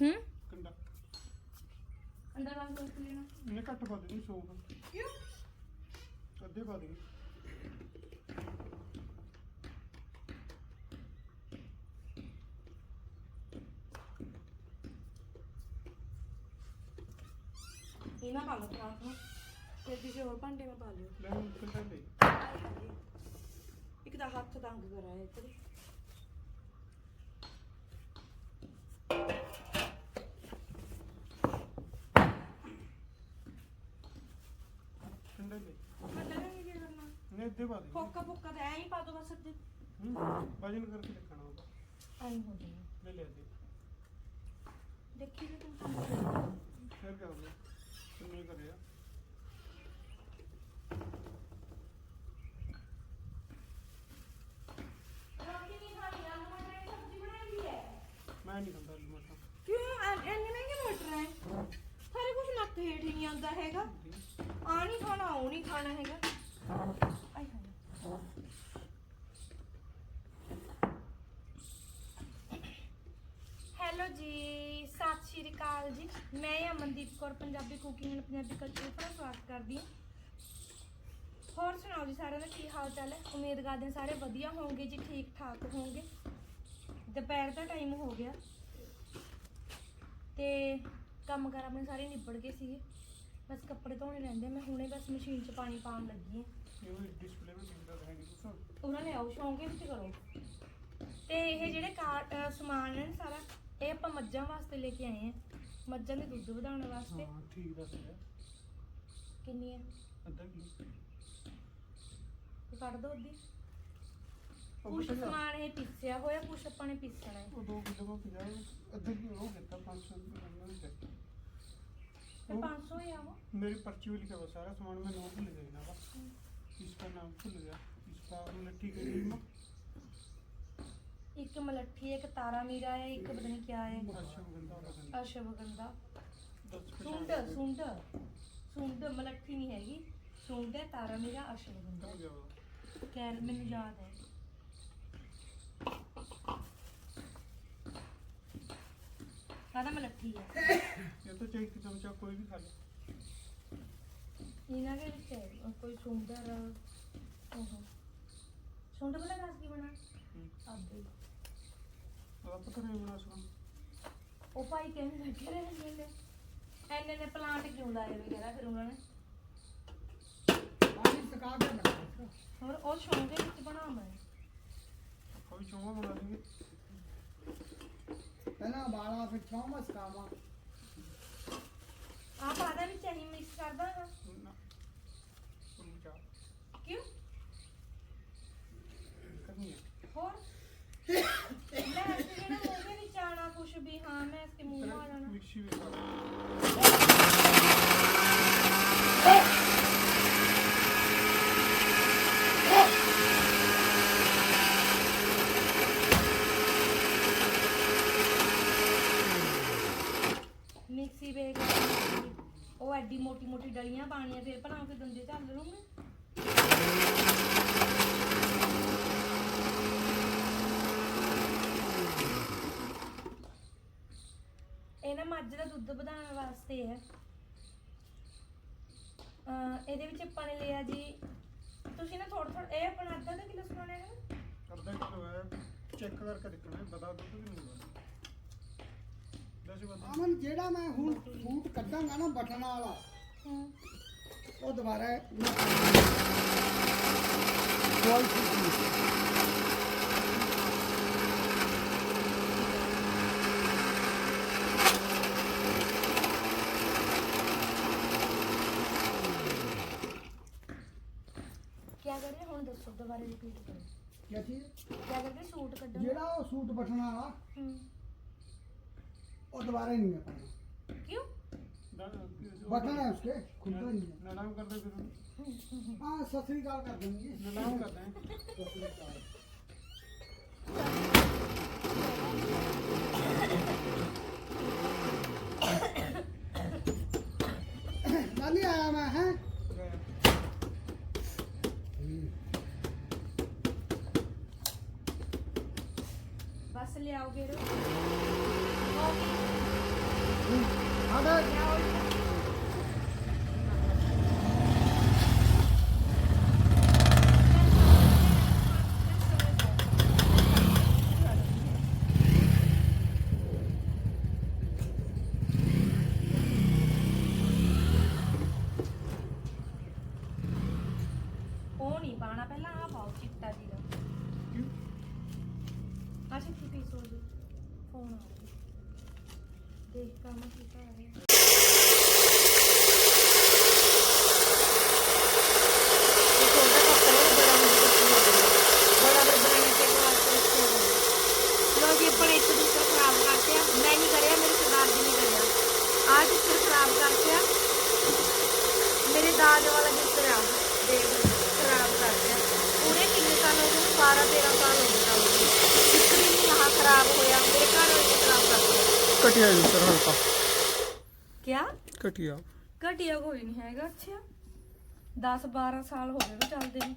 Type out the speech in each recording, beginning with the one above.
ਹੂੰ? ਕੰਡਾ। ਅੰਦਰ ਵਾਂਗ ਕਰ ਲੈਣਾ। ਇਹਨੇ ਘੱਟ ਪਾ ਦੇਣੀ ਸੌਂਫ। ਕਿਉਂ? ਅੱਧੇ ਪਾ ਦੇਣੀ। ਇਹਨਾਂ ਪਾ ਲਓ ਪਰਾਂਠ ਨੂੰ ਫਿਰ ਕਿਸੇ ਹੋਰ ਭਾਂਡੇ ਮੈਂ ਪਾ ਲਿਓ। ਲੈ ਹੁਣ ਕੰਡਾ ਲੈ ਇੱਕ ਤਾਂ ਹੱਥ ਤੰਗ ਕਰਾਇਆ ਇੱਧਰ। ਮੈਂ ਤਾਂ ਨਹੀਂ ਕੀ ਕਰਨਾ ਇਹਨੇ ਅੱਧੇ ਪਾ ਦੇਣੀ ਫੋਕਾ ਫੋਕਾ ਤਾਂ ਐਂ ਹੀ ਪਾ ਦੋ ਬਸ ਅੱਧੇ। ਹੂੰ ਵਜਨ ਕਰਕੇ ਦੇਖਣਾ ਉਹਦਾ। ਐਂ ਹੋ ਜਾਣਾ ਲੈ ਲੈ ਅੱਧੇ। ਦੇਖੀ ਜੇ ਤੂੰ ਕੰਮ ਕਰਦਾ ਫਿਰ ਹੋ ਗਿਆ? ਕਿੰਨੇ ਕਰਿਆ ਰੋਟੀ ਨਹੀਂ ਖਾਣੀ ਆਲੂ ਮਟਰ ਦੀ ਸਬਜ਼ੀ ਬਣਾਈ ਦੀ ਹੈ ਮੈਂ ਨਹੀਂ ਖਾਂਦਾ ਆਲੂ ਮਟਰ ਕਿਉਂ ਐ- ਇੰਨੇ ਮਹਿੰਗੇ ਮਟਰ ਹੈ ਸਾਰੇ ਕੁਝ ਨੱਕ ਹੇਠ ਹੀ ਨਹੀਂ ਆਉਂਦਾ ਹੈਗਾ ਆ ਨਹੀਂ ਖਾਣਾ ਉਹ ਹੈਗਾ। ਆਈ ਹੈਲੋ ਜੀ, ਸਤਿ ਸ਼੍ਰੀ ਅਕਾਲ ਜੀ। ਮੈਂ Amandeep Kaur, Punjabi cooking and Punjabi culture ਦਾ ਸਵਾਗਤ ਕਰਦੀ ਹਾਂ। ਹੋਰ ਸੁਣਾਓ ਜੀ ਸਾਰਿਆਂ ਦਾ, ਕੀ ਹਾਲ ਚਾਲ ਹੈ? ਉਮੀਦ ਕਰਦੇ ਹਾਂ ਸਾਰੇ ਵਧੀਆ ਹੋਣਗੇ ਜੀ, ਠੀਕ ਠਾਕ ਹੋਣਗੇ। ਦੁਪਹਿਰ ਦਾ ਟਾਈਮ ਹੋ ਗਿਆ। ਤੇ ਕੰਮ ਕਾਰ ਆਪਣੇ ਸਾਰੇ ਨਿਬੜ ਗਏ ਸੀਗੇ। ਬਸ ਕੱਪੜੇ ਧੋਣੇ ਰਹਿੰਦੇ ਮੈਂ ਹੁਣੇ ਬਸ ਮਸ਼ੀਨ 'ਚ ਪਾਣੀ ਪਾਉਣ ਲੱਗੀ ਹਾਂ। ਇਹ ਡਿਸਪਲੇ ਵਿੱਚ ਦਿਖਦਾ ਹੈ ਨਹੀਂ ਕੁਛ ਉਹਨਾਂ ਨੇ ਆਉ ਸ਼ੌਂਕ ਵਿੱਚ ਕਰੋ। ਤੇ ਇਹ ਜਿਹੜੇ ਕਾਰ ਅਹ ਸਮਾਨ ਹੈ ਨਾ ਸਾਰਾ ਇਹ ਆਪਾਂ ਮੱਝਾਂ ਵਾਸਤੇ ਲੈ ਕੇ ਆਏ ਆ ਮੱਝਾਂ ਦੇ ਦੁੱਧ ਵਧਾਉਣ ਵਾਸਤੇ। ਹਾਂ ਠੀਕ ਦੱਸ ਰਿਹਾ। ਕਿੰਨੀ ਹੈ ਅੱਧਾ ਕੀ ਤੇ ਕੱਢ ਦੋ ਅੱਧੀ। ਉਹ ਕੁਛ। ਸਮਾਨ ਇਹ ਪੀਸਿਆ ਹੋਇਆ ਕੁਛ ਆਪਾਂ ਨੇ ਪੀਸਣਾ ਹੈ। ਉਹ ਦੋ ਕਿਲੋ ਕੋ 50 ਅੱਧਾ ਕੀ ਹੋ ਗਿਆ 500 ਰੁਪਏ ਦਾ। ਤੇ मेरी पर्ची में लिखा हुआ सारा सामान में नोट लिख देना बस इसका नाम भूल गया। इसका मलट्ठी के लिए एक मलट्ठी एक तारा मीरा है एक पता नहीं क्या है। अश्वगंधा अश्वगंधा। सूंड सूंड। मलट्ठी नहीं हैगी। सूंड है तारा मीरा अश्वगंधा खैर मैंने याद है। ਸਾਡਾ ਮਲੱਠੀ ਹੈ ਇਹ ਤਾਂ ਚਾਹੀ ਕਿ ਚਮਚਾ ਕੋਈ ਵੀ ਖਾ ਲੈ ਇਹਨਾਂ ਦੇ ਵਿੱਚ ਹੈ, ਅਹ, ਕੋਈ ਸੁੰਦਰ ਉਹ ਸੁੰਦਰ ਬਲਾ ਕਾਸ ਕੀ ਬਣਾ ਆਪੇ ਆਪ ਕਰੇ ਬਣਾ ਸੁਣ ਉਹ ਭਾਈ ਕਹਿੰਦੇ ਲੱਗੇ ਰਹੇ ਨੇ। ਐਨੇ ਨੇ ਪਲਾਂਟ ਕਿਉਂ ਲਾਏ ਵੇ ਕਹਿੰਦਾ ਫਿਰ ਉਹਨਾਂ ਨੇ? ਆਹੀ ਸਕਾ ਕੇ ਬਣਾ ਹੋਰ ਉਹ ਸ਼ੌਂਕ ਦੇ ਵਿੱਚ ਬਣਾਉਣਾ ਹੈ ਕੋਈ ਚੋਗਾ ਬਣਾ ਦੇਗੇ ਪਹਿਲਾਂ ਉਬਾਲਾ ਫਿਰ ਚੌਮਸ ਕਾਵਾ ਆਪ ਆਦਾ ਵਿੱਚ ਅਹੀਂ ਮਿਕਸ ਕਰ ਦਾਂਗਾ। ਨਾ ਸੁਣ ਜਾ। ਕਿਉਂ? ਕਰਨੀ ਹੈ ਹੋਰ? ਲੈ ਜਿਹੜਾ ਮੂੰਹ ਦੇ ਵਿੱਚ ਆਣਾ ਕੁਛ ਵੀ ਹਾਂ ਮੈਂ ਇਸਕੇ ਮੂੰਹ ਮਾਰਨਾ ਮਿਕਸੀ ਵੀ ਕਰ ਰੋਟੀ ਡਲੀਆਂ ਪਾਣੀਆਂ ਫਿਰ ਬਣਾ ਕੇ ਦੰਦੇ ਚੱਲ ਲੂੰਗੇ ਇਹ ਨਾ ਮੱਝ ਦਾ ਦੁੱਧ ਵਧਾਉਣ ਵਾਸਤੇ ਹੈ। ਅ ਇਹਦੇ ਵਿੱਚ ਆਪਾਂ ਨੇ ਲਿਆ ਜੀ ਤੁਸੀਂ ਨਾ ਥੋੜਾ ਥੋੜਾ ਇਹ ਆਪਣਾ ਅੱਧਾ ਦਾ ਕਿਲੋ ਸੁਣਾਣਾ ਹੈ ਅੱਧਾ ਕਿਲੋ ਹੈ। ਚੈੱਕ ਕਰਕੇ ਦੇਖਣਾ ਹੈ, ਬਤਾ ਦੋ ਕਿ ਨਹੀਂ ਬਤਾ ਜਿਹੜਾ ਮੈਂ ਹੁਣ ਫੂਟ ਕੱਢਾਂਗਾ ਨਾ ਬਟਨ ਵਾਲਾ ਹੂੰ ਉਹ ਦੁਬਾਰਾ ਕੋਈ ਸੂਟ ਨਹੀਂ ਕੀ ਕਰੀਏ ਹੁਣ ਦੱਸੋ ਦੁਬਾਰਾ ਰਿਪੀਟ ਕਰੋ ਕੀ ਚੀਜ਼ ਕੀ ਕਰਕੇ ਸੂਟ ਕੱਢਣਾ ਜਿਹੜਾ ਉਹ ਸੂਟ ਬਟਨ ਵਾਲਾ ਹੂੰ ਉਹ ਦੁਬਾਰਾ ਨਹੀਂ ਮੈਂ ਪਾਣਾ ਕਿਉਂ बटन है उसके खुलता नहीं है नलाम कर दो फिर हाँ सत श्रीकाल कर देंगे नलाम कर दें सत श्रीकाल नानी आया मैं है बस ले आओगे रो ओके हां ਫੋਨ ਆ ਗਿਆ ਦੇਖ ਕੰਮ ਕੀ ਕਰ ਰਿਹਾ ਲੋ ਜੀ ਆਪਾਂ ਨੇ ਇੱਕ ਦੂਸਰਾ ਖਰਾਬ ਕਰਤੇ ਆ ਮੈਂ ਨਹੀਂ ਕਰਿਆ ਮੇਰੇ ਸਰਦਾਰ ਜੀ ਨੇ ਕਰਿਆ ਆ ਜੂਸਰ ਖਰਾਬ ਕਰਤੇ ਆ ਮੇਰੇ ਦਾਦ ਵਾਲਾ ਜੂਸਰ ਆ ਦੇਖ ਖਰਾਬ ਕਰਤੇ ਆ ਪੂਰੇ ਕਿੰਨੇ ਸਾਲ ਹੋ ਗਏ 12 13 ਸਾਲ ਹੋ ਗਏ ਕੰਮ ਨੂੰ ਇੱਕ ਵੀ ਨਹੀਂ ਆਹ ਖਰਾਬ ਹੋਇਆ ਮੇਰੇ ਘਰ ਵਾਲੇ ਨੇ ਖਰਾਬ ਕਰਤੇ ਘਟਿਆ ਜੀ ਸਰ ਹਲਕਾ ਕਿਆ ਘਟਿਆ ਘਟਿਆ ਕੋਈ ਨਹੀਂ ਹੈਗਾ ਅੱਛਾ। 10 12 ਸਾਲ ਹੋ ਗਏ ਨੂੰ ਚੱਲਦੇ ਨੂੰ।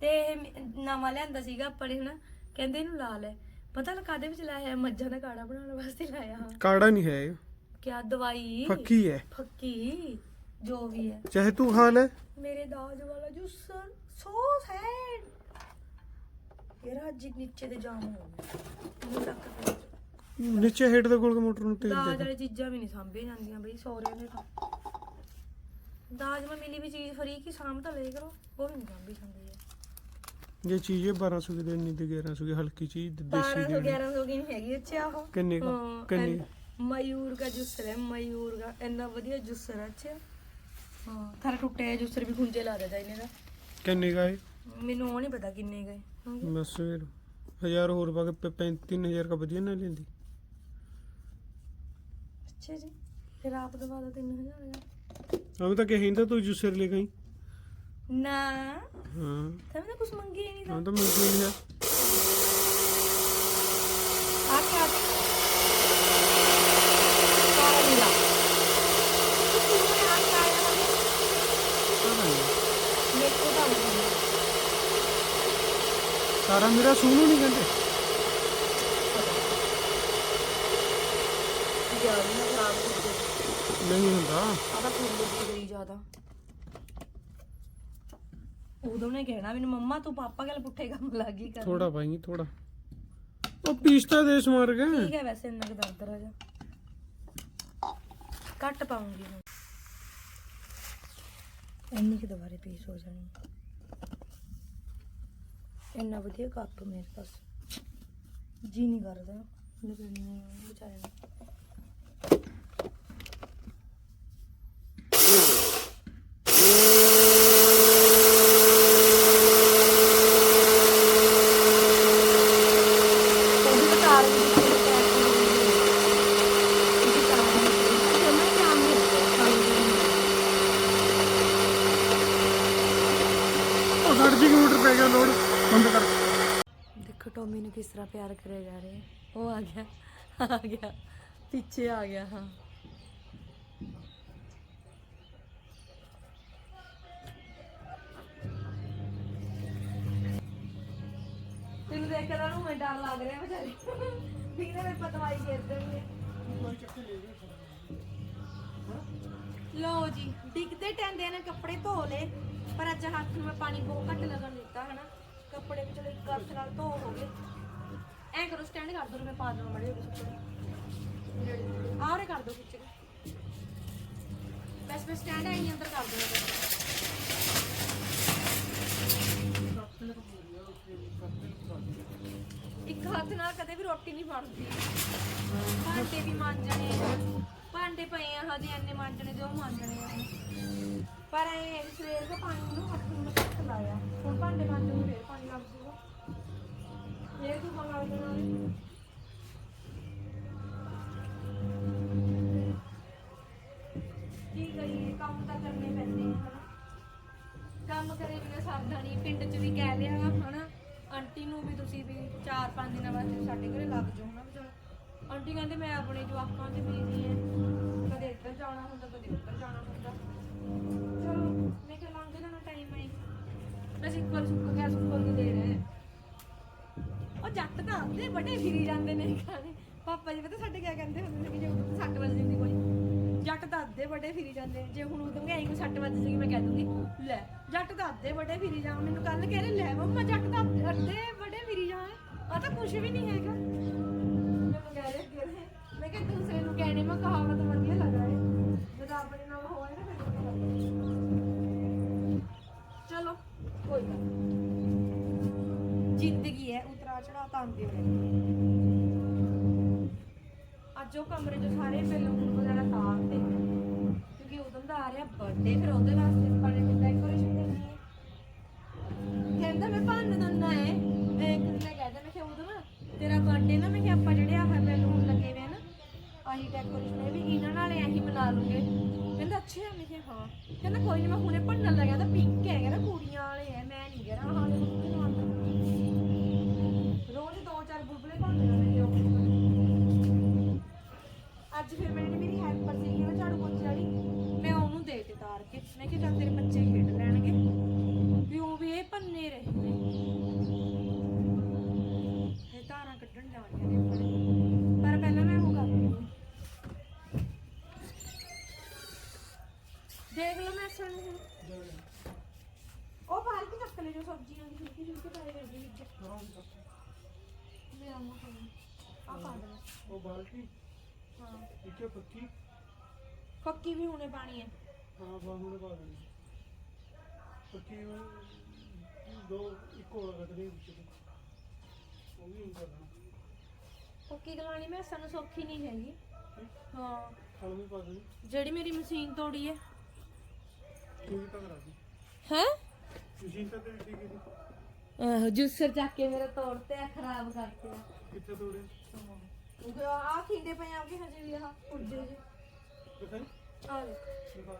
ਤੇ ਇਹ ਨਵਾਂ ਲਿਆਂਦਾ ਸੀਗਾ ਆਪਣੇ ਹਨਾ ਕਹਿੰਦੇ ਇਹਨੂੰ ਲਾ ਲੈ। ਪਤਾ ਲੱਗਾ ਕਾਦੇ ਵਿੱਚ ਲਾਇਆ ਮੱਝਾਂ ਦਾ ਕਾੜਾ ਬਣਾਉਣ ਵਾਸਤੇ ਲਾਇਆ। ਹਾਂ ਕਾੜਾ ਨਹੀਂ ਹੈ ਇਹ, ਕਿਆ ਦਵਾਈ? ਫੱਕੀ ਹੈ। ਫੱਕੀ ਜੋ ਵੀ ਹੈ। ਚਾਹੇ ਤੂੰ ਖਾ ਲੈ। ਮੇਰੇ ਦਾਜ ਵਾਲਾ ਜੂਸਰ ਸੋ ਸੈਡ ਯਾਰ ਅੱਜ ਨੀਚੇ ਤੇ ਜਾਮ ਹੋ ਗਿਆ। ਮੈਨੂੰ ਲੱਗ ਨੀਚੇ ਹੇਠ ਦੇ ਕੋਲ ਮੋਟਰ ਨੂੰ ਤੇਲ ਦਾਜ ਦੇ ਵਾਲੀ ਚੀਜ਼ਾਂ ਵੀ ਨਹੀਂ ਸਾਂਭੀਆਂ ਜਾਂਦੀਆਂ ਬਈ ਸੌਰਿਆਂ ਦੇ ਤਾਂ। ਦਾਜ ਮੈਂ ਮਿਲੀ ਵੀ ਚੀਜ਼ ਫਰੀ ਕੀ ਸਾਂਭ ਤਾਂ ਲੈ ਕਰੋ ਉਹ ਵੀ ਨਹੀਂ ਸਾਂਭੀ ਜਾਂਦੀ ਹੈ ਜੇ ਚੀਜ਼ ਇਹ 1200 ਦੀ ਦੇਣੀ ਤੇ 1100 ਦੀ ਹਲਕੀ ਚੀਜ਼ ਦੇ- ਦੇਸੀ 1200 ਦੀ 1100 ਕੀ ਨਹੀਂ ਹੈਗੀ ਅੱਛਾ ਉਹ? ਕਿੰਨੇ ਕਾ ਹਾਂ, ਕਿੰਨੇ? ਐਨ- ਮਯੂਰ ਦਾ ਜੂਸਰ ਹੈ ਮਯੂਰ ਦਾ ਇੰਨਾ ਵਧੀਆ ਜੂਸਰ ਹੈ ਅੱਛਾ ਹਾਂ ਥਾਰਾ ਟੁੱਟਿਆ ਜੂਸਰ ਵੀ ਖੁੰਝੇ ਲਾ ਦੇਦਾ ਇਹਨੇ ਦਾ ਕਿੰਨੇ ਕਾ ਹੈ ਮੈਨੂੰ ਉਹ ਨਹੀਂ ਪਤਾ ਕਿੰਨੇ ਗਏ। ਬਸ ਫਿਰ ਹਜ਼ਾਰ ਹੋਰ ਪਾ ਕੇ 35000 ਕਾ ਵਧੀਆ ਨਾ ਲੈਂਦੀ। ਅੱਛਾ ਜੀ ਫਿਰ ਆਪ ਦਵਾ ਦੋ 3000 ਦਾ ਅਬ ਤਾਂ ਕਹੀਂ ਤਾਂ ਤੂੰ ਜੂਸਰ ਲੈ ਗਈ ਨਾ। ਹਾਂ। ਤਾਂ ਮੈਂ ਕੁਝ ਮੰਗੀ ਹੀ ਨਹੀਂ ਹਾਂ ਤਾਂ ਤਾਂ ਮਿਲ ਨਹੀਂ। ਹੈ ਆ ਕਿਆ ਤੇ ਸਾਰਾ ਮਿਲਾ ਆ ਕਿਆ ਆਇਆ ਮੇਰੇ ਕੋਲ ਤਾਂ ਨਹੀਂ। ਸਾਰਾ ਮੇਰਾ ਸੋਨੂ ਨਹੀਂ ਕਹਿੰਦੇ ਜ਼ਿਆਦਾ ਨਾ ਖਰਾਬ ਹੋ ਗਈ ਨਹੀਂ ਹੁੰਦਾ। ਆਦਾ ਹੋ ਗਈ ਜ਼ਿਆਦਾ। ਉਦੋਂ ਨੇ ਕਹਿਣਾ ਮੈਨੂੰ ਮੰਮਾ ਤੂੰ ਪਾਪਾ ਗੱਲ ਪੁੱਠੇ ਕੰਮ ਲੱਗੀ ਕਰ ਥੋੜਾ ਪਾਈ ਥੋੜਾ ਉਹ ਪੀਸਤਾ ਦੇ ਸਮਾਰ ਕੇ ਠੀਕ ਹੈ ਵੈਸੇ ਇੰਨਾ ਕੁ ਦਰਦ ਰਾਜਾ ਘੱਟ ਪਾਉਂਗੀ ਹੁਣ ਇੰਨੀ ਕਿ ਦੁਬਾਰੇ ਪੀਸ ਹੋ ਜਾਣੀ। ਇੰਨਾ ਵਧੀਆ ਕੱਪ ਮੇਰੇ ਪਾਸ। ਜੀ ਨਹੀਂ ਕਰਦਾ। ਲੱਗਣੀ ਵਿਚਾਰੇ ਨੂੰ ਉਹਦੀ ਬਤਾ ਰਹੀ ਸੀ ਕਿ ਪੈਸੇ ਇਹਦੀ ਕਰਾਉਣੀ ਹੈ ਮੈਂ ਕੰਮ ਨਹੀਂ ਉਹ 60 ਕਿਲੋਮੀਟਰ ਪੈ ਗਿਆ ਲੋਡ ਬੰਦ ਕਰ ਦੇਖੋ ਟੋਮੀ ਨੂੰ ਕਿਸ ਤਰ੍ਹਾਂ ਪਿਆਰ ਕਰਿਆ ਜਾ ਰਿਹਾ ਹੈ ਉਹ ਆ ਗਿਆ ਆ ਗਿਆ। ਪਿੱਛੇ ਆ ਗਿਆ, ਹਾਂ। ਤੈਨੂੰ ਦੇਖ ਕੇ ਤਾਂ ਨੂੰ ਮੈਂ ਡਰ ਲੱਗ ਰਿਹਾ ਵਿਚਾਰੀ। ਵੀ ਕਿਤੇ ਮੈਂ ਪਤਵਾਈ ਘੇਰ ਦੇਣਗੇ ਲਓ ਜੀ, ਡਿੱਗਦੇ ਟੈਂਦੇ ਨੇ, ਕੱਪੜੇ ਧੋ ਲਏ। ਪਰ ਅੱਜ ਹੱਥ ਨੂੰ ਮੈਂ ਪਾਣੀ ਬਹੁਤ ਘੱਟ ਲੱਗਣ ਦਿੱਤਾ, ਹਨਾ। ਕੱਪੜੇ ਵੀ ਚਲੋ ਇੱਕ ਹੱਥ ਨਾਲ ਧੋ ਹੋ ਗਏ। ਐ ਕਰੋ ਸਟੈਂਡ ਕਰ ਦੋ ਮੈਂ ਪਾ ਦਵਾਂ ਮੜੇ ਆਰੇ ਕਰ ਦੋ ਖਿੱਚ ਕੇ ਬਸ ਬਸ ਸਟੈਂਡ ਆਈ ਅੰਦਰ ਕਰ ਦੋ ਇੱਕ ਹੱਥ ਨਾਲ ਕਦੇ ਵੀ ਰੋਟੀ ਨਹੀਂ ਬਣਦੀ। ਭਾਂਡੇ ਵੀ ਮਾਂਜਣੇ ਭਾਂਡੇ ਪਏ ਆ ਹਜੇ, ਇੰਨੇ ਮਾਂਜਣੇ ਜੋ ਮਾਂਜਣੇ ਆ। ਪਰ ਐ, ਸਵੇਰ ਦਾ ਪਾਣੀ ਨੂੰ ਹੱਥ ਨੂੰ ਕੱਟ ਲਾਇਆ। ਹੁਣ ਭਾਂਡੇ ਮਾਂਜਣ ਨੂੰ ਫੇਰ ਪਾਣੀ ਲੱਗ ਜੂਗਾ ਇਹ ਤੂੰ ਮੰਗਾ ਦੇਣਾ ਕੀ ਕਰੀਏ ਕੰਮ ਤਾਂ ਕਰਨੇ ਪੈਂਦੇ ਆ ਹਨਾ ਕੰਮ ਕਰੇ ਬਿਨਾ ਸਰਦਾ ਨਹੀਂ ਪਿੰਡ 'ਚ ਵੀ ਕਹਿ ਲਿਆ ਹਨਾ ਆਂਟੀ ਨੂੰ ਵੀ ਤੁਸੀਂ ਵੀ 4-5 ਦਿਨਾਂ ਵਾਸਤੇ ਸਾਡੇ ਘਰੇ ਲੱਗ ਜਾਓ ਹਨਾ ਵੀ ਆਂਟੀ ਕਹਿੰਦੇ ਮੈਂ ਆਪਣੇ ਜਵਾਕਾਂ 'ਚ ਬੀਜੀ ਐ ਕਦੇ ਇੱਧਰ ਜਾਣਾ ਹੁੰਦਾ, ਕਦੇ ਉੱਧਰ ਜਾਣਾ ਹੁੰਦਾ। ਚਲੋ, ਮੈਂ ਕਿਹਾ ਲੰਘ ਜਾਣਾ ਟਾਈਮ ਆਈ। ਬਸ ਇੱਕ ਵਾਰ ਸੁੱਕ ਗਿਆ, ਸੁੱਕ ਕੇ ਦੇ ਰਹੇ ਉਹ ਜੱਟ ਤਾਂ ਆਉਂਦੇ ਵੱਡੇ ਫਿਰੀ ਜਾਂਦੇ ਨੇ ਖਾਣੇ ਪਾਪਾ ਜੀ, ਪਤਾ ਸਾਡੇ ਕਿਆ ਕਹਿੰਦੇ ਹੁੰਦੇ ਸੀ ਕਿ ਜੇ ਸੱਟ ਵੱਜ ਜਾਂਦੀ ਕੋਈ। ਅੱਧੇ ਵੱਡੇ ਫਿਰੀ ਜਾਂਦੇ ਜੇ ਹੁਣ ਉਦੋਂ ਐਂ ਕੋਈ ਸੱਟ ਵੱਜ ਜੇਗੀ ਮੈਂ ਕਹਿ ਦੂੰਗੀ। ਲੈ, ਜੱਟ ਤਾਂ ਅੱਧੇ ਵੱਡੇ ਫਿਰੀ ਜਾਣ। ਮੈਨੂੰ ਕੱਲ ਕਹਿ ਰਹੇ, ਲੈ ਮੰਮਾ, ਜੱਟ ਤਾਂ ਅੱਧੇ ਵੱਡੇ ਫਿਰੀ ਜਾਣ। ਆ ਤਾਂ ਕੁਝ ਵੀ ਨਹੀਂ ਹੈਗਾ। ਮੈਂ ਕਹਿ ਰਹੇ, ਮੈਂ ਕਿਹਾ ਦੂਸਰੇ ਨੂੰ ਕਹਿਣੇ, ਮੈਂ ਕਹਾਵਤ ਵਧੀਆ ਉਤਰਾ ਰਹੇ ਅੱਜ ਉਹ ਕਮਰੇ 'ਚ ਸਾਰੇ ਬੈਲੂਨ ਵਗੈਰਾ ਤਾਰਤੇ ਕਿਉਂਕਿ ਉਦੋਂ ਦਾ ਆ ਰਿਹਾ ਬਰਥਡੇ ਫਿਰ ਉਹਦੇ ਵਾਸਤੇ ਆਪਾਂ ਨੇ ਡੈਕੋਰੇਸ਼ਨ ਕਰਨੀ ਹੈ। ਕਹਿੰਦਾ ਮੈਂ ਭੰਨ ਦਿੰਦਾ ਏ। ਮੈਂ ਇੱਕ ਕਹਿੰਦਾ ਮੈਂ ਕਿ ਉਦੋਂ ਨਾ ਤੇਰਾ ਬਰਥਡੇ ਨਾ, ਮੈਂ ਕਿਹਾ ਆਪਾਂ ਜਿਹੜੇ ਆਹ ਬੈਲੂਨ ਲੱਗੇ ਹੋਏ ਨਾ, ਆਹੀ ਡੈਕੋਰੇਸ਼ਨ ਇਹ ਵੀ ਇਹਨਾਂ ਨਾਲ ਐਹੀ ਬਣਾ ਲੂੰਗੇ। ਕਹਿੰਦਾ, ਅੱਛਾ, ਮੈਂ ਕਿਹਾ ਹਾਂ। ਕਹਿੰਦਾ, ਕੋਈ ਨਹੀਂ ਮੈਂ ਹੁਣੇ ਭੰਨਣ ਲੱਗਿਆ ਤਾਂ ਪਿੰਕ ਹੈ ਕਹਿੰਦਾ ਕੁੜੀਆਂ ਵਾਲੇ ਐ, ਮੈਂ ਨਹੀਂ ਕਹਿ ਹਾਂ ਮੈਂ ਕਿਹਾ ਚੱਲ ਤੇਰੇ ਬੱਚੇ ਖੇਡ ਲੈਣਗੇ। ਵੀ ਉਹ ਵੀ ਇਹ ਪੰਨੇ ਰਹੇ ਨੇ। ਇਹ ਤਾਰਾਂ ਕੱਢਣ ਜਾਣੀਆਂ ਨੇ ਉੱਪਰ ਪਰ ਪਹਿਲਾਂ ਮੈਂ ਉਹ ਕਰ ਲਈ ਦੇਖ ਲਓ ਮੈਂ ਸੁਣ ਉਹ ਬਾਹਰ ਕੀ ਚੱਕ ਲੈ ਜੋ ਸਬਜ਼ੀਆਂ ਦੀ ਛਿਲਕੀ ਛਿਲਕੀ ਹੋਏ ਨੇ ਵਿੱਚ। ਮੇਰਾ ਮੂੰਹ ਆ ਪਾ ਦੇਣਾ ਉਹ ਬਾਲਟੀ ਹਾਂ। ਹੈ ਪੱਕੀ। ਪੱਕੀ ਵੀ ਹੁਣੇ ਪਾਣੀ ਹੈ। ਹਾਂ ਬਾਹੂਣੇ ਪਾ ਦੇਣੀ ਪੱਕੀ ਉਹ ਦੋ ਇੱਕ ਹੋਰ ਕੱਢਣੀ ਵਿੱਚ ਤੋਂ। ਉਹ ਵੀ ਹੁੰਦਾ ਨਾ। ਪੱਕੀ ਗਲਾਣੀ ਮੈਂ ਸਾਨੂੰ ਸੌਖੀ ਨਹੀਂ ਹੈਗੀ। ਹਾਂ। ਖਲ ਵੀ ਪਾ ਦੇਣੀ ਜਿਹੜੀ ਮੇਰੀ ਮਸ਼ੀਨ ਤੋੜੀ ਹੈ। ਵੀ ਤਾਂ ਕਰਾ ਦੀ। ਹੈ? ਮਸ਼ੀਨ ਤਾਂ ਤੇਰੀ ਠੀਕ ਹੈ ਆਹੋ ਜੂਸਰ ਚੱਕ ਕੇ ਮੇਰੇ ਤੋੜਤੇ ਆ ਖਰਾਬ ਕਰਤੇ ਆ ਕਿੱਥੇ ਤੋੜੇ? ਉਹ ਆ ਖਿੰਡੇ ਪਏ ਆ ਕਿ ਹਜੇ ਵੀ ਆਹ ਪੁੱਜੇ ਜੇ। ਆ ਲੈ ਦਿਖਾ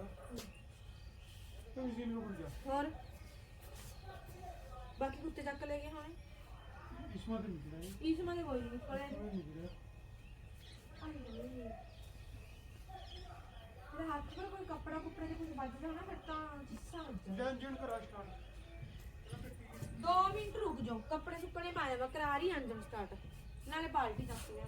ਤੇ ਮਸ਼ੀਨ ਨੂੰ ਪੁੱਜਾ ਹੋਰ? ਬਾਕੀ ਕੁੱਤੇ ਚੱਕ ਲੈ ਗਏ ਹੁਣੇ। ਇਸਮਾ ਤੇ ਨਹੀਂ ਗਿਆ ਇਸ ਮਾਂ ਕੋਈ ਨਹੀਂ ਕੋਲੇ। ਇਹ ਨਹੀਂ ਗਿਆ ਮੇਰੇ ਹੱਥ ਪਰ ਕੋਈ ਕੱਪੜਾ ਕੁੱਪੜੇ ਦੇ ਕੁਝ ਵੱਜਦਾ ਨਾ, ਫਿਰ ਤਾਂ ਜਿੱਸਾ ਵੱਜਦਾ। ਜਨ ਜਨ ਕਰਾ ਸਟਾਰਟ 2 ਮਿੰਟ ਰੁਕ ਜਾਓ, ਕੱਪੜੇ ਸੁੱਕਣੇ ਪਾਇਆ ਵਾ, ਕਰਾਰ ਹੀ ਅੰਜਨ ਸਟਾਰਟ ਨਾਲੇ ਬਾਲਟੀ ਚੱਕ ਲਿਆ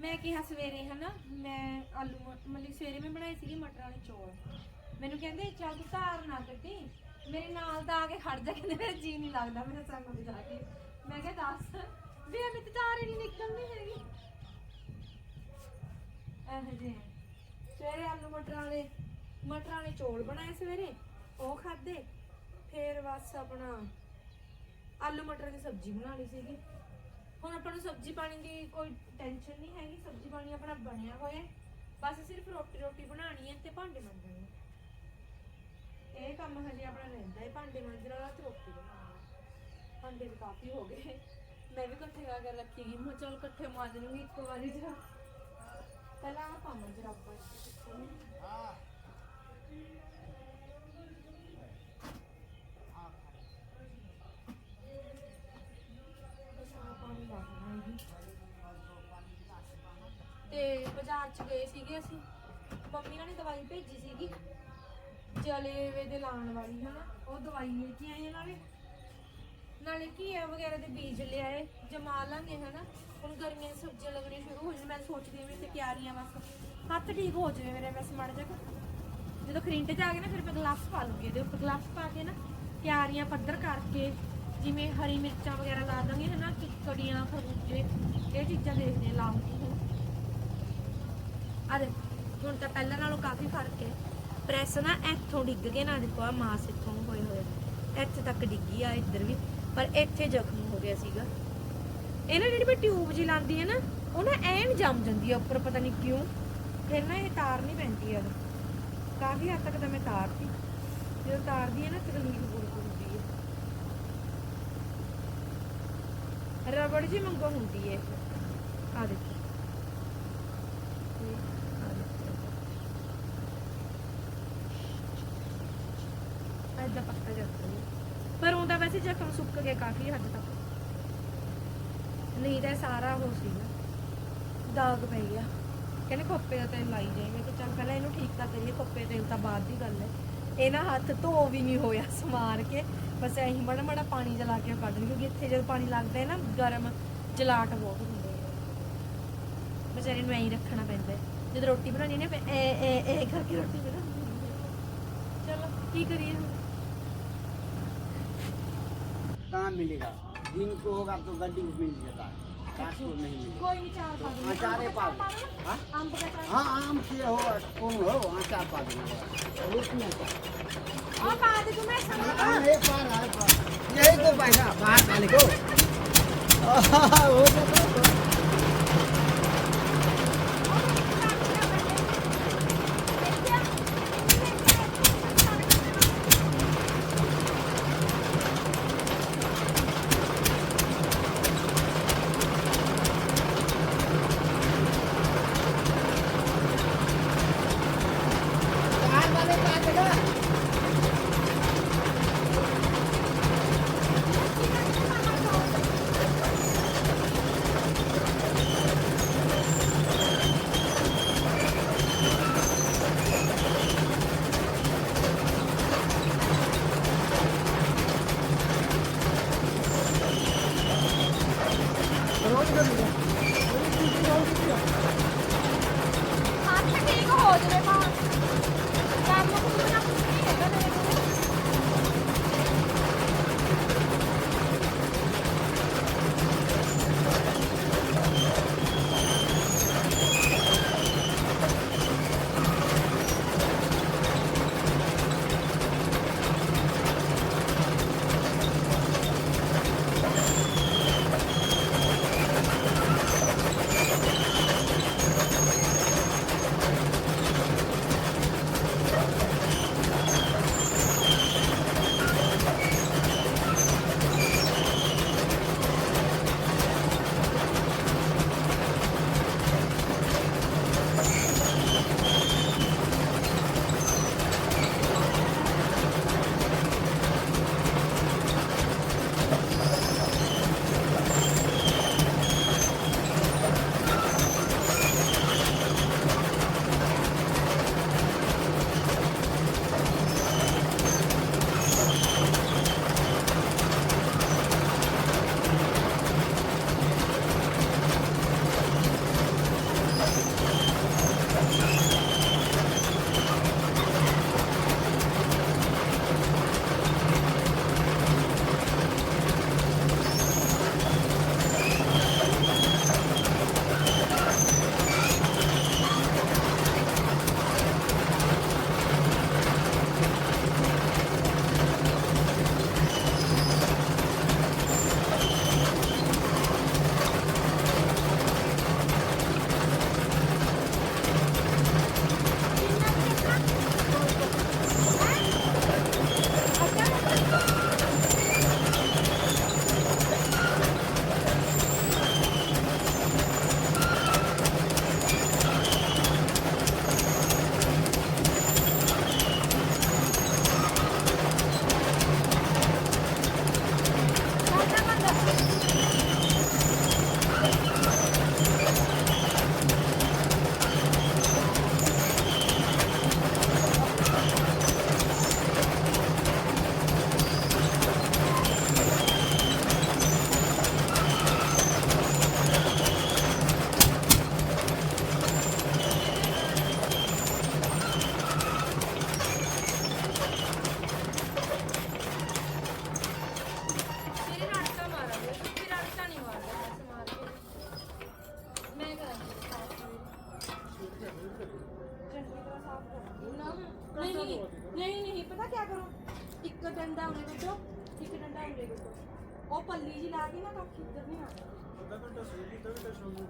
ਮੈਂ ਕਿਹਾ ਸਵੇਰੇ ਹਨਾ, ਮੈਂ ਆਲੂ ਮ- ਮਤਲਬ ਸਵੇਰੇ ਮੈਂ ਬਣਾਏ ਸੀਗੇ ਮਟਰਾਂ ਵਾਲੇ ਚੌਲ। ਮੈਨੂੰ ਕਹਿੰਦੇ, ਚੱਲ ਤੂੰ ਧਾਰ ਨਾ ਕੱਢੀ। ਮੇਰੇ ਨਾਲ ਤਾਂ ਆ ਕੇ ਖੜ ਜਾ, ਕਹਿੰਦੇ ਮੇਰਾ ਜੀ ਨਹੀਂ ਲੱਗਦਾ, ਮੇਰੇ ਸੰਗ ਜਾ ਕੇ। ਮੈਂ ਕਿਹਾ, ਦੱਸ, ਵੀ ਐਵੇਂ ਤੇ ਧਾਰ ਹੀ ਨਹੀਂ ਨਿਕਲਦੀ ਹੈਗੀ। ਇਹੋ ਜਿਹੇ ਆ। ਸਵੇਰੇ ਆਲੂ ਮਟਰਾਂ ਵਾਲੇ ਮਟਰਾਂ ਵਾਲੇ ਚੌਲ ਬਣਾਏ ਸਵੇਰੇ, ਉਹ ਖਾਦੇ ਫੇਰ ਬਸ ਆਪਣਾ ਆਲੂ ਮਟਰ ਦੀ ਸਬਜ਼ੀ ਬਣਾ ਲਈ ਸੀਗੀ। ਹੁਣ ਆਪਾਂ ਨੂੰ ਸਬਜ਼ੀ ਪਾਣੀ ਦੀ ਕੋਈ ਟੈਨਸ਼ਨ ਨਹੀਂ ਹੈਗੀ, ਸਬਜ਼ੀ ਪਾਣੀ ਆਪਣਾ ਬਣਿਆ ਹੋਇਆ ਹੈ। ਬਸ ਸਿਰਫ ਰੋਟੀ ਰੋਟੀ ਬਣਾਉਣੀ ਹੈ ਤੇ ਭਾਂਡੇ ਮਾਂਜਣੇ ਨੇ ਇਹ ਕੰਮ ਹਜੇ ਆਪਣਾ ਰਹਿੰਦਾ ਹੈ, ਭਾਂਡੇ ਮਾਂਜਣ ਵਾਲਾ ਤੇ ਰੋਟੀ ਵਾਲਾ। ਭਾਂਡੇ ਵੀ ਕਾਫੀ ਹੋ ਗਏ ਮੈਂ ਵੀ ਇਕੱਠੇ ਕਰ ਰੱਖੀ ਗਈ ਮੈਂ ਚਲ ਇਕੱਠੇ ਮਾਂਜ ਲੂੰਗੀ ਇੱਕ ਵਾਰੀ ਜਰਾ। ਪਹਿਲਾਂ ਕੰਮ ਪਾਵਾਂ ਜਰਾਬਾਂ ਪਾਣੀ ਲਾ ਦੇਣਾ ਇਹੀ। ਤੇ ਗਏ ਸੀਗੇ ਅਸੀਂ। ਮੰਮੀ ਨਾਲ ਦਵਾਈ ਭੇਜੀ ਸੀਗੀ। ਜਲੇਵੇ ਦੇ ਲਾਉਣ ਵਾਲੀ, ਹਨਾ? ਉਹ ਦਵਾਈ ਲੈ ਕੇ ਆਏ ਨਾਲੇ। ਨਾਲੇ ਘੀਆ ਵਗੈਰਾ ਦੇ ਬੀਜ ਲਿਆਏ ਜਮਾ ਲਾਂਗੇ, ਹਨਾ? ਹੁਣ ਗਰਮੀਆਂ ਦੀ ਸਬਜ਼ੀਆਂ ਲੱਗਣੀਆਂ ਸ਼ੁਰੂ ਹੋ ਜਾਣ ਮੈਂ ਸੋਚਦੀ ਹਾਂ ਵੀ ਕਿਆਰੀਆਂ ਬਸ। ਹੱਥ ਠੀਕ ਹੋ ਜਾਵੇ ਮੇਰੇ, ਬਸ ਮੜ ਜਾ ਜਦੋਂ ਖਰੀਂਟੇ ਚ ਆ ਗਏ ਨਾ, ਫਿਰ ਮੈਂ ਗਲਾਸ ਪਾ ਲੂੰਗੀ ਇਹਦੇ ਉੱਪਰ। ਗਲਾਸ ਪਾ ਕੇ ਨਾ ਕਿਆਰੀਆਂ ਪੱਧਰ ਕਰਕੇ, ਜਿਵੇਂ ਹਰੀ ਮਿਰਚਾਂ ਵਗੈਰਾ ਲਾ ਦਾਂਗੇ, ਹਨਾ? ਕਿਕੜੀਆਂ ਖਰਬੂਜੇ, ਇਹ ਚੀਜ਼ਾਂ ਦੇਖਦੇ ਹਾਂ ਲਾਉਂਗੀ ਆ ਦੇ ਹੁਣ ਤਾਂ ਪਹਿਲਾਂ ਨਾਲੋਂ ਕਾਫੀ ਫ਼ਰਕ ਹੈ। ਪ੍ਰੈਸ ਨਾ ਇੱਥੋਂ ਡਿੱਗ ਕੇ ਨਾ ਦੇਖੋ ਆ ਮਾਸ ਇੱਥੋਂ ਹੋਏ ਹੋਏ ਇੱਥੇ ਤੱਕ ਡਿੱਗੀ ਆ, ਇੱਧਰ ਵੀ। ਪਰ ਇੱਥੇ ਜ਼ਖਮ ਹੋ ਗਿਆ ਸੀਗਾ। ਇਹ ਨਾ ਜਿਹੜੀ ਮੈਂ ਟਿਊਬ ਜੀ ਲਾਉਂਦੀ ਹੈ ਨਾ, ਉਹ ਨਾ ਐਨ ਜੰਮ ਜਾਂਦੀ ਆ ਉੱਪਰ, ਪਤਾ ਨਹੀਂ ਕਿਉਂ। ਫਿਰ ਨਾ ਇਹ ਤਾਰ ਨਹੀਂ ਪੈਂਦੀ ਆ ਕਾਫੀ ਹੱਦ ਤੱਕ ਤਾਂ ਮੈਂ ਤਾਰਤੀ। ਜਦੋਂ ਤਾਰਦੀ ਹੈ ਨਾ, ਤਕਲੀਫ ਬਹੁਤ ਹੁੰਦੀ ਹੈ ਰਬੜ ਜੀ ਮੰਗੋ ਹੁੰਦੀ ਹੈ ਆ ਦੇਖੋ ਇਹ ਆ ਦੇਖੋ ਐਦਾਂ ਪੱਕਾ ਜਾਂਦਾ ਪਰ ਜ਼ਖਮ ਸੁੱਕ ਗਿਆ ਕਾਫੀ ਹੱਦ ਤੱਕ। ਨਹੀਂ ਤਾਂ ਸਾਰਾ ਉਹ ਸੀਗਾ ਦਾਗ ਪੈ ਗਿਆ। ਕਹਿੰਦੇ ਖੋਪੇ ਦਾ ਤੇਲ ਲਾਈ ਜਾਈ। ਮੈਂ ਕਿਹਾ ਚੱਲ ਪਹਿਲਾਂ ਇਹਨੂੰ ਠੀਕ ਕਰ ਦਈਏ, ਖੋਪੇ ਤੇਲ ਤਾਂ ਬਾਅਦ ਦੀ ਗੱਲ ਹੈ। ਇਹ ਨਾ ਹੱਥ ਧੋ ਵੀ ਨਹੀਂ ਹੋਇਆ, ਸਮਾਰ ਕੇ। ਬਸ ਐਂ ਮੜਾ ਮੜਾ ਪਾਣੀ ਜਲਾ ਕੇ ਕੱਢ ਲਈ, ਕਿਉਂਕਿ ਇੱਥੇ ਜਦੋਂ ਪਾਣੀ ਲੱਗਦਾ ਹੈ ਨਾ, ਗਰਮ ਜਲਾਟ ਬਹੁਤ ਹੁੰਦੇ ਆ। ਵਿਚਾਰੇ ਨੂੰ ਐਂ ਰੱਖਣਾ ਪੈਂਦਾ ਹੈ। ਜਦ ਰੋਟੀ ਬਣਾਉਣੀ ਨੇ ਐ ਐ ਐ ਕਰਕੇ ਰੋਟੀ ਬਣਾਉਣੀ ਚਲੋ, ਕੀ ਕਰੀਏ कहाँ मिलेगा दिन को होगा तो गड्डी में मिल जाता है रात को नहीं मिलेगा तो अचारे पाव हाँ आम के हो कौन हो अचार पा देना यही तो पैसा बाहर डाले को ਇੱਕ ਡੰਡਾ ਉਰੇ ਕੱਢੋ ਉਹ ਪੱਲੀ ਜੀ ਲਾ ਕੇ ਨਾ ਕੱਖ ਇੱਧਰ ਨਹੀਂ ਆਉਂਦਾ। ਅੱਧਾ ਘੰਟਾ ਅੱਧਾ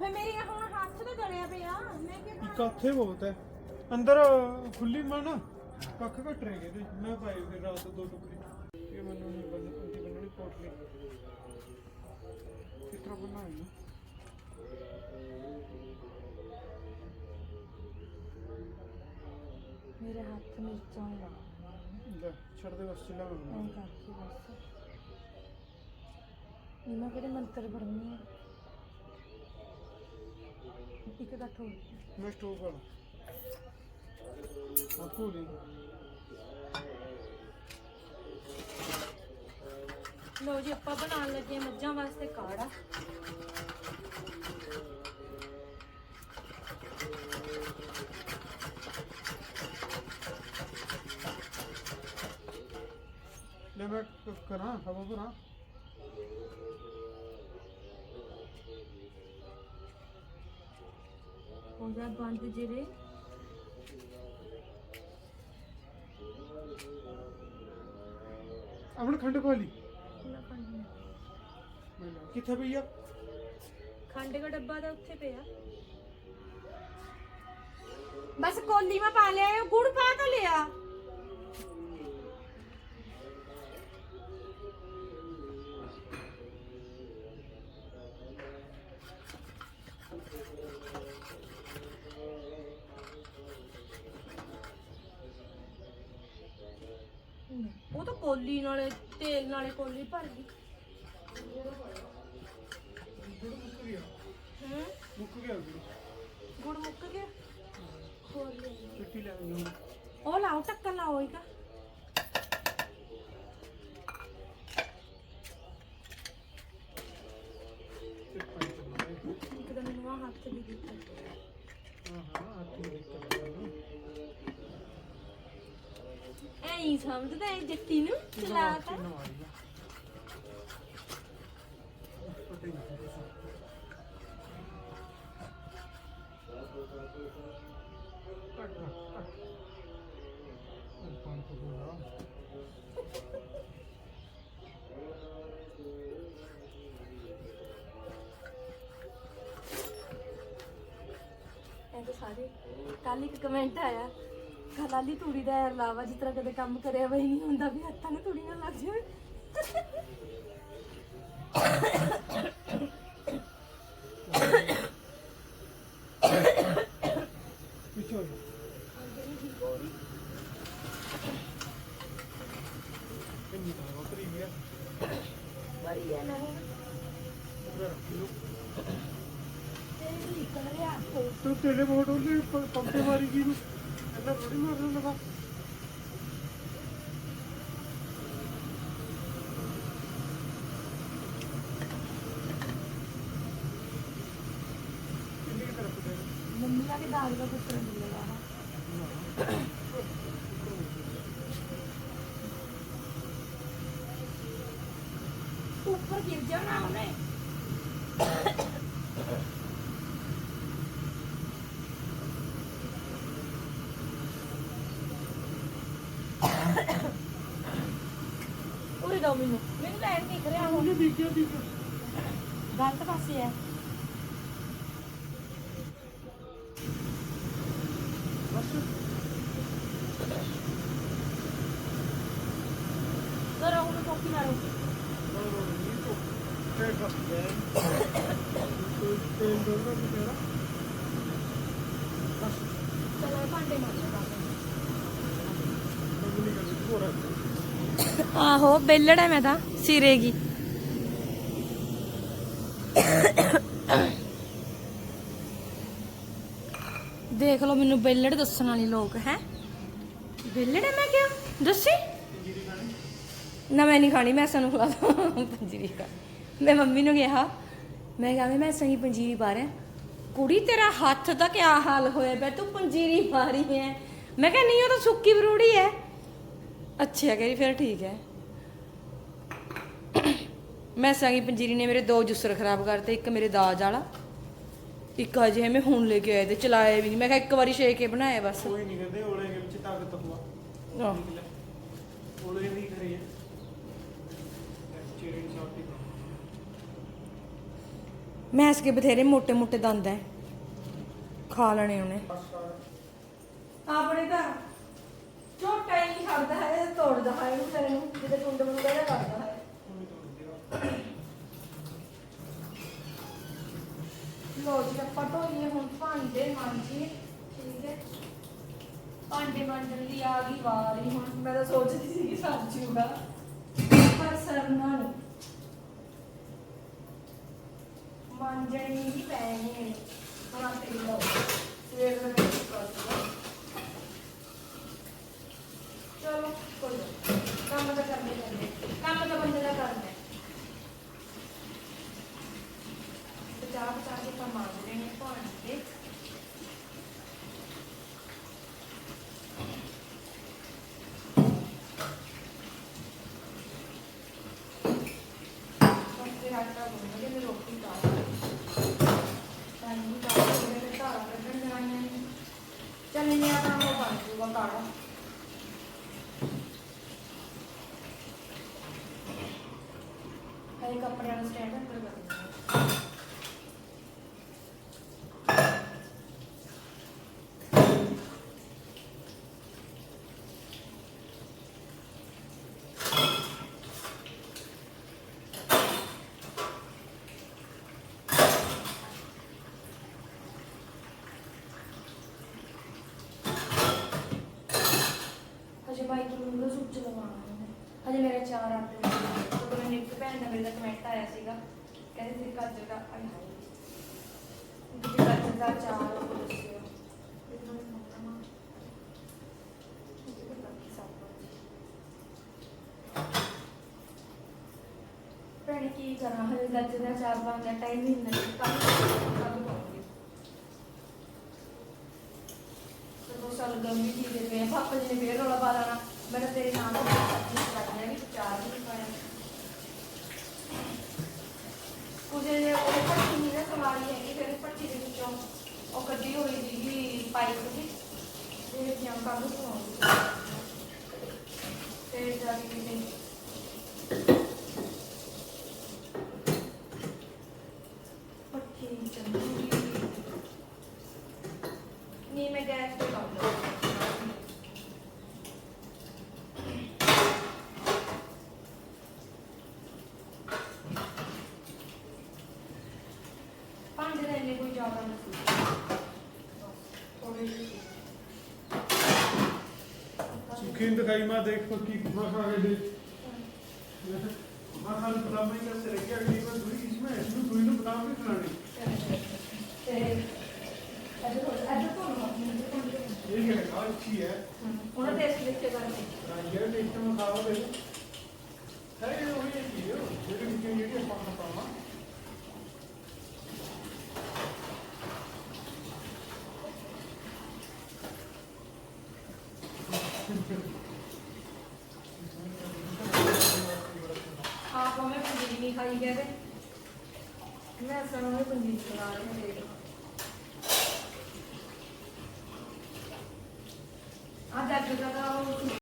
ਫੇ ਮੇਰੀ ਹੁਣ ਹੱਥ ਤੇ ਗਲਿਆ ਪਿਆ। ਮੈਂ ਕੀ ਕਰਾਂ ਕੱਥੇ ਬਹੁਤ ਹੈ। ਅੰਦਰ ਖੁੱਲੀ ਮਨ ਕੱਖ ਘਟ ਰਹੇ ਗਏ ਤੇ ਮੈਂ ਪਾਈ ਫਿਰ ਰਾਤ ਦੋ ਟੁਕੜੇ। ਇਹ ਮੈਨੂੰ ਨਹੀਂ ਬੰਨ ਅੰਤੀ ਬੰਨਣੀ ਪੋਟਲੀ ਕਿਤਰਾ ਬੰਨਾ ਹੈ ਮੇਰੇ ਹੱਥ ਮਿਰਚਾਂ ਲਾ ਲੈ ਛੱਡ ਦੇ ਬਸ ਚਲਾ ਐਂ ਕਰਕੇ ਬਸ। ਇਹਨਾਂ ਕਿਹੜੇ ਮੰਤਰ ਪੜ੍ਹਨੇ ਆ? ਇੱਕ ਦਾ ਠੋਕ। ਮੈਂ ਸਟੋਪ ਕਰ ਲੋ ਜੀ ਆਪਾਂ ਬਣਾਉਣ ਲੱਗੇ ਮੱਝਾਂ ਵਾਸਤੇ ਕਾੜਾ। ਲੈ ਮੈਂ ਕ- ਕਰਾਂ ਸਭ ਕਰਾਂ। ਬੰਦ ਜਿਹੜੇ ਆਪਣ ਖੰਡ ਲਿਆ। ਕਿੱਥੇ ਪਈ ਆ? ਖੰਡ ਦਾ ਡੱਬਾ ਤਾਂ ਉੱਥੇ ਪਿਆ। ਬਸ ਕੋਲੀ ਮੈਂ ਪਾ ਲਿਆ ਗੁੜ ਪਾ ਤਾਂ ਲਿਆ। ਉਹ ਤਾਂ ਕੋਲੀ ਨਾਲੇ, ਤੇਲ ਨਾਲੇ ਕੋਲੀ ਭਰ ਗਈ। ਗੁੜ ਮੁੱਕ ਗਿਆ ਹੂੰ? ਮੁੱਕ ਗਿਆ ਗੁੜ ਗੁੜ ਮੁੱਕ ਗਿਆ? ਹੋਰ ਲੈ ਮਿੱਟੀ ਲੈ ਆਉਂਦੀ ਉਹ ਲਾਓ ਟੱਕਰ ਲਾਓ ਇਹਦਾ। ਤੇ ਪਾਈ ਚੱਲਣਾ ਇੱਕ ਤਾਂ ਮੈਨੂੰ ਆਹ ਹੱਥ ਦੀ ਦਿੱਤੀ। ਹਾਂ ਹਾਂ ਹੱਥ ਹੀ ਦਿੱਕਤ ਐ ਸਮਝਦਾ ਇਹ ਜੱਟੀ ਨੂੰ? ਚਲਾਤਾ ਇਹ ਤਾਂ ਸਾਰੇ ਕੱਲ ਇੱਕ ਕਮੈਂਟ ਆਇਆ। ਖਲਾਲੀ ਤੂੜੀ ਦਾ ਐਰ ਲਾਵਾ, ਜਿਸ ਤਰ੍ਹਾਂ ਕਦੇ ਕੰਮ ਕਰਿਆ ਵਈ ਨਹੀਂ ਹੁੰਦਾ ਵੀ ਹੱਥਾਂ ਨੂੰ ਤੂੜੀ ਨਾ ਲੱਗ ਜਾਵੇ। ਪਿੱਛੋਂ ਕਿੰਨੀ ਤਾਂ ਵਾਪਰੀ ਗਿਆ ਬੜੀ ਹੈ ਨਹੀਂ ਤੇ ਨਿਕਲ ਰਿਹਾ ਤੂੰ ਤੇਲੇ ਉਹਨੇ ਪੰਪੇ ਮਾਰੀ ਗਈ ਨੂੰ ਐਨਾ ਥੋੜੀ ਮਾਰਨਾ ਲਗਾ ਕਿੰਨੀ ਕੁ ਤਰਫ ਦੇ ਮੰਮੀ ਦਾ ਵੀ ਦਾਗ ਦਾ ਪੁੱਤਰ ਮਿਲੇਗਾ ਉੱਪਰ ਗਿਰ ਜਾਣਾ ਉਹਨੇ ਉਰੇ ਦੋ ਮੈਨੂੰ ਮੈਨੂੰ ਲੈਣ ਦਿਖ ਰਿਹਾ ਗਲਤ ਪਾਸੇ ਹੈ ਜ਼ਰਾ ਉਹਨੂੰ ਮਾਰੋ। ਚਲੋ ਭਾਂਡੇ ਮਾਰੋ। ਆਹੋ ਬੇਲੜ ਹੈ ਮੈਂ ਤਾਂ ਸਿਰੇਗੀ। ਦੇਖ ਲਓ, ਮੈਨੂੰ ਬੇਲੜ ਦੱਸਣ ਵਾਲੇ ਲੋਕ ਹੈ। ਬੇਲੜ ਹੈ ਮੈਂ ਕਿਹਾ? ਦੱਸੀ? ਨਾ, ਮੈਂ ਨਹੀਂ ਖਾਣੀ, ਮੈਂ ਸਾਨੂੰ ਖਿਲਾ ਦੋ ਪੰਜੀਰੀ ਖਾ। ਮੈਂ ਮੰਮੀ ਨੂੰ ਕਿਹਾ, ਮੈਂ ਕਿਹਾ, ਮੈਂ ਸਹੀ ਪੰਜੀਰੀ ਪਾ ਰਿਹਾ। ਕੁੜੀ ਤੇਰਾ ਹੱਥ ਦਾ ਕੀ ਹਾਲ ਹੋਇਆ ਬੈ ਤੂੰ ਪੰਜੀਰੀ ਪਾ ਰਹੀ ਹੈ। ਮੈਂ ਕਿਹਾ, ਨਹੀਂ, ਉਹ ਤਾਂ ਸੁੱਕੀ ਬਰੂੜੀ ਹੈ। ਅੱਛਾ ਕਰੀ ਫਿਰ ਠੀਕ ਹੈ। ਮੈਂ ਸੰਗੀ ਪੰਜੀਰੀ ਨੇ ਮੇਰੇ ਦੋ ਜੁਸਰ ਖਰਾਬ ਕਰਤੇ, ਇੱਕ ਮੇਰੇ ਦਾਜ ਵਾਲਾ। ਇੱਕ ਅਜੇ ਮੈਂ ਹੁਣ ਲੈ ਕੇ ਆਏ ਤੇ ਚਲਾਇਆ ਵੀ ਨਹੀਂ। ਮੈਂ ਕਿਹਾ ਇੱਕ ਵਾਰੀ ਸ਼ੇਕ ਹੀ ਬਣਾਇਆ ਬਸ। ਕੋਈ ਨਹੀਂ ਕਹਿੰਦੇ ਔਲੇ ਦੇ ਵਿੱਚ ਤਾਕਤ ਹੋਆ ਆਹ। ਔਲੇ ਦੀ ਖਰੀ ਮੈਂ ਇਸ ਕੇ ਬਥੇਰੇ ਮੋਟੇ ਮੋਟੇ ਦੰਦ ਐ। ਖਾ ਲੈਣੇ ਉਹਨੇ। ਆਪਣੇ ਤਾਂ ਝੋਟਾ ਹੀ ਨਹੀਂ ਹੈ ਤੋੜਦਾ ਹੈ ਉਹ ਜਿਹਦੇ ਟੁੰਡ ਮੁੰਡਾ ਦਾ ਕਰਦਾ ਹੈ। ਭਾਂਡੇ ਠੀਕ ਹੈ। ਭਾਂਡੇ ਮਾਂਜਣ ਦੀ ਆ ਗਈ ਵਾਰੀ ਹੁਣ, ਮੈਂ ਤਾਂ ਸੋਚਦੀ ਸੀ ਕਿ ਸਰ ਜੂਗਾ। ਪਰ ਸਰਨਾ ਨਹੀਂ ਮੰਜਣੀ ਹੀ ਪੈਣੇ ਬਣਾ ਤੇ ਲਓ ਸਵੇਰ ਦਾ ਮੈਂ ਕਰਦਾ ਚਲੋ ਕੋਈ ਨਾ। ਕੰਮ ਤਾਂ ਕਰਨੇ ਕਰਨੇ ਕੰਮ ਤਾਂ ਬੰਦੇ ਦਾ ਕਰਨਾ ਹੈ ਬਚਾ ਬਚਾ ਕੇ ਤਾਂ ਮਾਂਜਣੇ ਨੇ ਭਾਂਡੇ ਚੰਨੀ ਆ ਤਾਂ ਉਹ ਬਣ ਜੂਗਾ ਕਾੜਾ ਹਰੇ ਕੱਪੜਿਆਂ ਦਾ ਸਟੈਂਡ ਅੰਦਰ ਕਰ ਦਿੰਦੇ ਹਜੇ ਬਾਈ ਤੋਂ ਮੈਨੂੰ ਸੁੱਚ ਲਵਾਉਣਾ ਹੈ ਹਜੇ ਮੇਰੇ ਚਾਰ ਆਟੇ ਤੋਂ ਮੈਨੂੰ ਇੱਕ ਭੈਣ ਦਾ ਮੇਰੇ ਦਾ ਕਮੈਂਟ ਆਇਆ ਸੀਗਾ ਕਹਿੰਦੇ ਤੇਰੀ ਗਾਜਰ ਦਾ ਆਈ ਹਾਈ ਤੇਰੀ ਗਾਜਰ ਦਾ ਚਾਰ ਉਹ ਦੱਸਿਓ ਇਹਨੂੰ ਮੰਮਾ ਇਹ ਬਾਕੀ ਸਭ ਕੁਝ ਭੈਣ ਕੀ ਕਰਾਂ? ਹਜੇ ਗਾਜਰ ਦਾ ਚਾਰ ਬਣਨ ਦਾ ਟਾਈਮ ਹੀ ਨਹੀਂ ਕੱਲ ਕੱਲ ਪਾਉਂਗੀ ਤੇ ਸਾਲ ਗਰਮੀ ਦੀ ਦੇ ਪਏ ਪਾਪਾ ਜੀ ਨੇ ਫੇਰ ਰੌਲਾ ਪਾ ਦੇਣਾ। ਮੈਂ ਤੇਰੇ ਨਾਮ ਤੋਂ ਸਬਜ਼ੀ ਕੱਢ ਵੀ ਚਾਰ ਵੀ ਪਾਇਆ। ਉਹਦੇ ਜੇ ਉਹ ਪੱਟੀ ਨਹੀਂ ਨਾ ਸਵਾਰੀ ਹੈਗੀ, ਫਿਰ ਪੱਟੀ ਦੇ ਵਿੱਚੋਂ ਉਹ ਕੱਢੀ ਹੋਈ ਸੀਗੀ ਪਾਈਪ ਦੀ ਤੇ ਜਾਂ ਕੱਢ ਪਾਉਂਗੀ ਤੇ ਜਾ ਕੇ पाँच रहने कोई ज़्यादा नहीं। सुखी दिखाई माँ देख पक्की कुमा खा के देख कुमा खान बदाम में कैसे रह गया अगली बार दूरी इसमें इसमें दूरी तो बदाम में खिलाने ये है हाँ, अच्छी है। थोड़ा टेस्ट लेके करने ये टेस्ट में खाओ भाई है। ये वही चीज़ है जो कि ये पापा पापा ਪੰਜੀਰੀ ਨਹੀਂ ਖਾਈ ਗਏ ਤੇ ਮੈਂ ਸਾਨੂੰ